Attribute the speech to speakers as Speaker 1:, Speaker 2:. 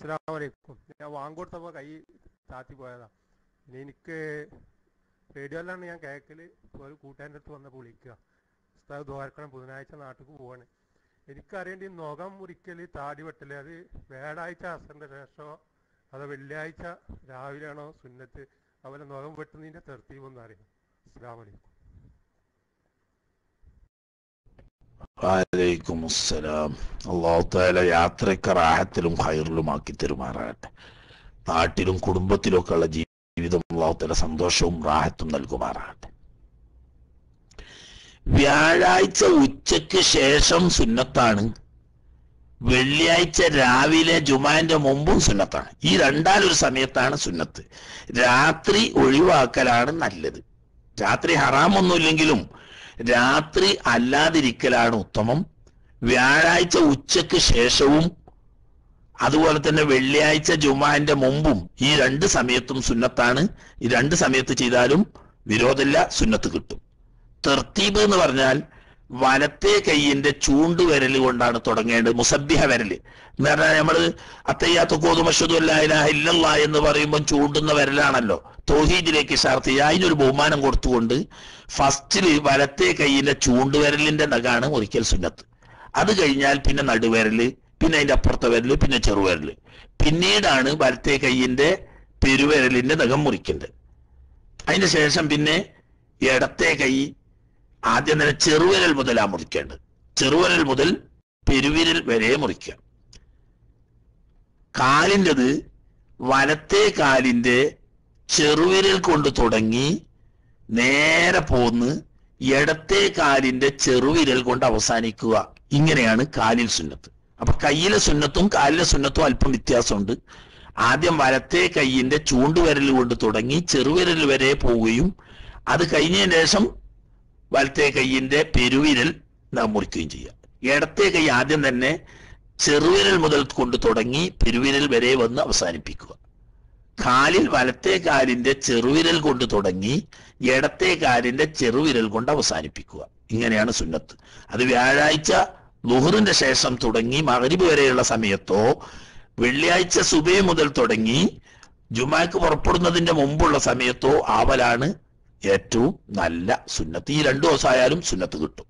Speaker 1: അസ്സലാമലൈക്കും ഞാൻ വാങ്ങിക്കൊടുത്തപ്പോൾ കൈ താത്തി പോയതാ. ഇനി എനിക്ക് റേഡിയോയിലാണ് ഞാൻ കേക്കൽ ഒരു കൂട്ടുകാരന്റെ അടുത്ത് വന്നപ്പോൾ വിളിക്കുക. ഉസ്താദ് ദ്വാരക്കണം ബുധനാഴ്ച നാട്ടിലേക്ക് പോവാണ്. എനിക്കറിയേണ്ടി നഖം മുറിക്കൽ താടി വെട്ടൽ അത് വ്യാഴാഴ്ച അസറിന്റെ ശേഷമോ അതോ വെള്ളിയാഴ്ച രാവിലെയാണോ സുന്നത്ത്? അതുപോലെ നഖം വെട്ടുന്നതിന്റെ തെർത്തീവൊന്നും അറിയാം അസ്സാം വലൈക്കും
Speaker 2: അസ്സലാം. അള്ളാഹു താല യാത്രയ്ക്ക് റാഹത്തിലും ഹൈറിലുമാക്കി തെരുമാറാകട്ടെ. നാട്ടിലും കുടുംബത്തിലും ഒക്കെ ഉള്ള ജീവിതം അള്ളാഹു താല സന്തോഷവും റാഹത്തും നൽകുമാറാകട്ടെ. വ്യാഴാഴ്ച ഉച്ചയ്ക്ക് ശേഷം സുന്നത്താണ്. വെള്ളിയാഴ്ച രാവിലെ ജുമാന്റെ മുമ്പും സുന്നത്താണ്. ഈ രണ്ടാലൊരു സമയത്താണ് സുന്നത്ത്. രാത്രി ഒഴിവാക്കലാണ് നല്ലത്. രാത്രി ഹറാമൊന്നുമില്ലെങ്കിലും രാത്രി അല്ലാതിരിക്കലാണ് ഉത്തമം. വ്യാഴാഴ്ച ഉച്ചയ്ക്ക് ശേഷവും അതുപോലെ തന്നെ വെള്ളിയാഴ്ച ജുമാന്റെ മുമ്പും ഈ രണ്ട് സമയത്തും സുന്നത്താണ്. ഈ രണ്ട് സമയത്ത് ചെയ്താലും വിരോധമില്ല സുന്നത്ത് കിട്ടും. തെർത്തീബ് എന്ന് പറഞ്ഞാൽ വലത്തെ കൈയിന്റെ ചൂണ്ടുവിരൽ കൊണ്ടാണ് തുടങ്ങേണ്ടത് മുസബിഹ വിരൽ. എന്ന് പറഞ്ഞാൽ നമ്മൾ അത്തയ്യാത്ത കോതുമഷദു ഇല്ലല്ല എന്ന് പറയുമ്പോൾ ചൂണ്ടുന്ന വിരലാണല്ലോ. തോഹീദിലേക്ക് ഷാർത്തി അതിനൊരു ബഹുമാനം കൊടുത്തുകൊണ്ട് ഫസ്റ്റിൽ വലത്തെ കൈയിന്റെ ചൂണ്ടുവിരലിന്റെ നഖാണ് ഒരിക്കൽ സുന്നത്ത്. അത് കഴിഞ്ഞാൽ പിന്നെ നടുവിരൽ പിന്നെ അതിന്റെ അപ്പുറത്തെ വിരൽ പിന്നെ ചെറുവിരൽ പിന്നീടാണ് വലത്തെ കൈയിന്റെ പെരുവിരലിന്റെ നഖം മുറിക്കേണ്ടത്. അതിന് ശേഷം പിന്നെ ഇടത്തെ കൈ ആദ്യം തന്നെ ചെറുവിരൽ മുതലാ മുറിക്കേണ്ടത്. ചെറുവിരൽ മുതൽ പെരുവിരൽ വരെ മുറിക്കുക. കാലിന്റെത് വലത്തെ കാലിന്റെ ചെറുവിരൽ കൊണ്ട് തുടങ്ങി നേരെ പോന്ന് ഇടത്തെ കാലിന്റെ ചെറുവിരൽ കൊണ്ട് അവസാനിക്കുക. ഇങ്ങനെയാണ് കാലിൽ സുന്നത്ത്. അപ്പൊ കയ്യിലെ സുന്നത്തും കാലിലെ സുന്നത്തും അല്പം വ്യത്യാസമുണ്ട്. ആദ്യം വലത്തെ കൈയിന്റെ ചൂണ്ടുവിരൽ കൊണ്ട് തുടങ്ങി ചെറുവിരൽ വരെ പോവുകയും അത് കഴിഞ്ഞതിന് ശേഷം വലത്തെ കൈയിന്റെ പെരുവിരൽ നാം മുറിക്കുകയും ചെയ്യുക ഇടത്തെ കൈ ആദ്യം തന്നെ ചെറുവിരൽ മുതൽ കൊണ്ട് തുടങ്ങി പെരുവിരൽ വരെ വന്ന് അവസാനിപ്പിക്കുക. കാലിൽ വലത്തെ കാലിന്റെ ചെറുവിരൽ കൊണ്ട് തുടങ്ങി ഇടത്തെ കാലിന്റെ ചെറുവിരൽ കൊണ്ട് അവസാനിപ്പിക്കുക. ഇങ്ങനെയാണ് സുന്നത്ത്. അത് വ്യാഴാഴ്ച ലുഹറിന്റെ ശേഷം തുടങ്ങി മകരിബ് വരെയുള്ള സമയത്തോ വെള്ളിയാഴ്ച സുബേ മുതൽ തുടങ്ങി ജുമാക്ക് പുറപ്പെടുന്നതിന്റെ മുമ്പുള്ള സമയത്തോ ആവലാണ് ഏറ്റവും നല്ല സുന്നത്ത്. ഈ രണ്ടു ദിവസമായാലും സുന്നത്ത് കിട്ടും.